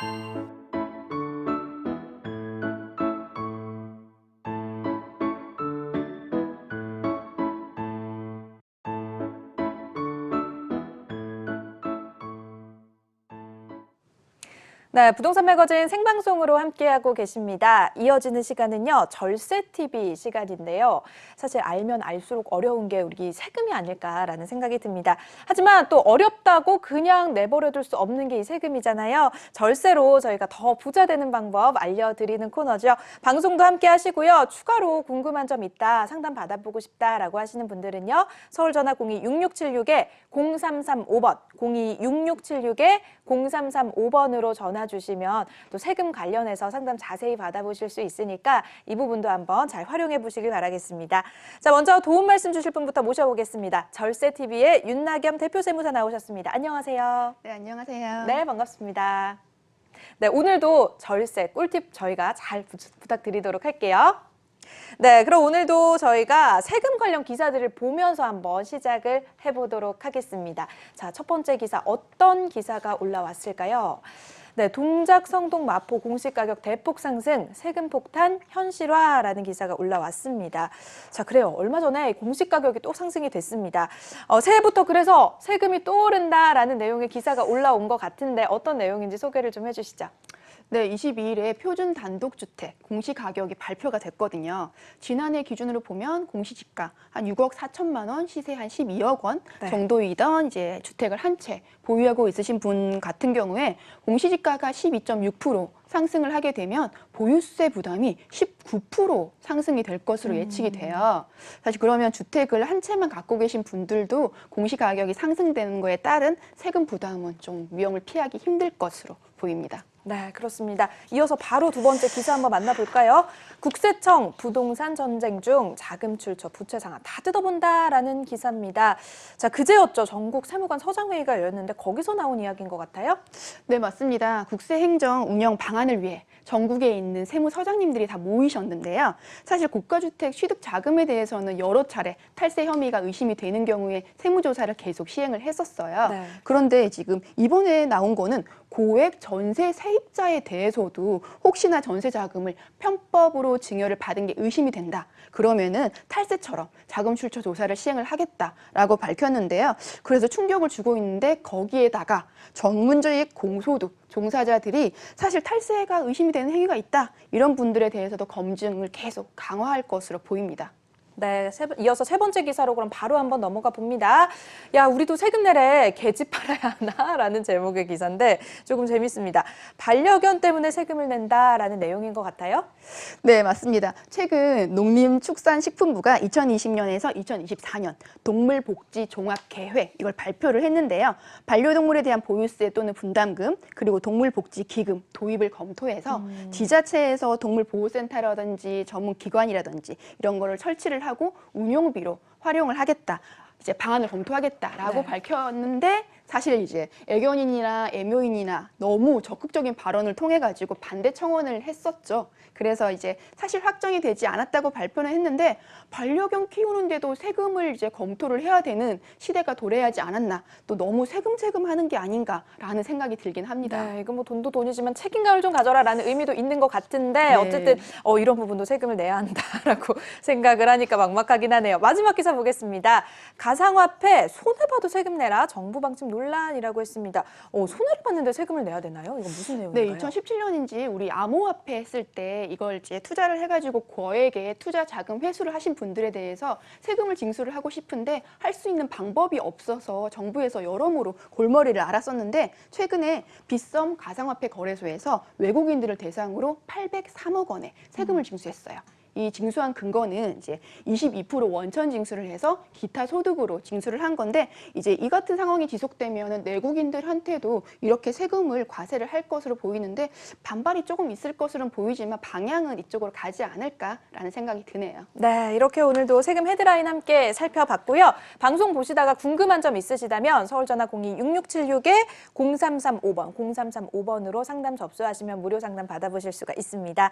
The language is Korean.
Thank you. 네, 부동산 매거진 생방송으로 함께하고 계십니다. 이어지는 시간은요, 절세TV 시간인데요. 사실 알면 알수록 어려운 게 우리 세금이 아닐까라는 생각이 듭니다. 하지만 또 어렵다고 그냥 내버려둘 수 없는 게 이 세금이잖아요. 절세로 저희가 더 부자 되는 방법 알려드리는 코너죠. 방송도 함께 하시고요. 추가로 궁금한 점 있다, 상담 받아보고 싶다라고 하시는 분들은요, 서울 전화 02-6676에 0335번, 02-6676에 0335번으로 전화 주시면 또 세금 관련해서 상담 자세히 받아보실 수 있으니까 이 부분도 한번 잘 활용해 보시길 바라겠습니다. 자, 먼저 도움 말씀 주실 분부터 모셔보겠습니다. 절세TV의 윤나겸 대표 세무사 나오셨습니다. 안녕하세요. 네, 안녕하세요. 네, 반갑습니다. 네, 오늘도 절세 꿀팁 저희가 잘 부, 부탁드리도록 할게요. 네, 그럼 오늘도 저희가 세금 관련 기사들을 보면서 한번 시작을 해보도록 하겠습니다. 자, 첫 번째 기사 어떤 기사가 올라왔을까요? 네, 동작 성동 마포 공시 가격 대폭 상승, 세금 폭탄 현실화라는 기사가 올라왔습니다. 자, 그래요. 얼마 전에 공시 가격이 또 상승이 됐습니다. 어, 새해부터 그래서 세금이 또 오른다라는 내용의 기사가 올라온 것 같은데 어떤 내용인지 소개를 좀 해주시죠. 네, 22일에 표준 단독주택 공시 가격이 발표가 됐거든요. 지난해 기준으로 보면 공시지가 한 6억 4천만 원, 시세 한 12억 원 네. 정도이던 이제 주택을 한 채 보유하고 있으신 분 같은 경우에 공시지가가 12.6% 상승을 하게 되면 보유세 부담이 19% 상승이 될 것으로 예측이 돼요. 사실 그러면 주택을 한 채만 갖고 계신 분들도 공시 가격이 상승되는 거에 따른 세금 부담은 좀 위험을 피하기 힘들 것으로 보입니다. 네, 그렇습니다. 이어서 바로 두 번째 기사 한번 만나볼까요? 국세청 부동산 전쟁 중 자금 출처 부채 상환 다 뜯어본다라는 기사입니다. 자, 그제였죠. 전국 세무관 서장회의가 열렸는데 거기서 나온 이야기인 것 같아요. 네, 맞습니다. 국세행정 운영 방안을 위해 전국에 있는 세무 서장님들이 다 모이셨는데요. 사실 고가주택 취득 자금에 대해서는 여러 차례 탈세 혐의가 의심이 되는 경우에 세무조사를 계속 시행을 했었어요. 네. 그런데 지금 이번에 나온 거는 고액 전세 세입자에 대해서도 혹시나 전세 자금을 편법으로 증여를 받은 게 의심이 된다. 그러면은 탈세처럼 자금 출처 조사를 시행을 하겠다라고 밝혔는데요. 그래서 충격을 주고 있는데 거기에다가 전문적인 공소득 종사자들이 사실 탈세가 의심이 되는 행위가 있다. 이런 분들에 대해서도 검증을 계속 강화할 것으로 보입니다. 네, 세, 번- 이어서 세 번째 기사로 그럼 바로 한번 넘어가 봅니다. 야, 우리도 세금 내래 개집 팔아야 하나? 라는 제목의 기사인데 조금 재밌습니다. 반려견 때문에 세금을 낸다라는 내용인 것 같아요. 네, 맞습니다. 최근 농림축산식품부가 2020년에서 2024년 동물복지 종합계획 이걸 발표를 했는데요. 반려동물에 대한 보유세 또는 분담금 그리고 동물복지 기금 도입을 검토해서 지자체에서 동물보호센터라든지 전문 기관이라든지 이런 거를 설치를 하고 운용비로 활용을 하겠다. 이제 방안을 검토하겠다라고 네. 밝혔는데 사실 이제 애견인이나 애묘인이나 너무 적극적인 발언을 통해 가지고 반대 청원을 했었죠. 그래서 이제 사실 확정이 되지 않았다고 발표는 했는데 반려견 키우는데도 세금을 이제 검토를 해야 되는 시대가 도래하지 않았나 또 너무 세금세금 하는 게 아닌가라는 생각이 들긴 합니다. 네, 이거 뭐 돈도 돈이지만 책임감을 좀 가져라라는 의미도 있는 것 같은데 네. 어쨌든 어, 이런 부분도 세금을 내야 한다라고 생각을 하니까 막막하긴 하네요. 마지막 기사 보겠습니다. 가상화폐 손해봐도 세금 내라 정부 방침 논란이라고 했습니다. 어, 손해를 봤는데 세금을 내야 되나요? 이건 무슨 네, 내용인가요? 2017년인지 우리 암호화폐 했을 때 이걸 이제 투자를 해가지고 거액의 투자 자금 회수를 하신 분들에 대해서 세금을 징수를 하고 싶은데 할 수 있는 방법이 없어서 정부에서 여러모로 골머리를 앓았었는데 최근에 빗썸 가상화폐 거래소에서 외국인들을 대상으로 803억 원의 세금을 징수했어요. 이 징수한 근거는 이제 22% 원천 징수를 해서 기타 소득으로 징수를 한 건데 이제 이 같은 상황이 지속되면은 내국인들한테도 이렇게 세금을 과세를 할 것으로 보이는데 반발이 조금 있을 것으로는 보이지만 방향은 이쪽으로 가지 않을까라는 생각이 드네요. 네, 이렇게 오늘도 세금 헤드라인 함께 살펴봤고요. 방송 보시다가 궁금한 점 있으시다면 서울전화 02-6676에 0335번, 0335번으로 상담 접수하시면 무료 상담 받아보실 수가 있습니다.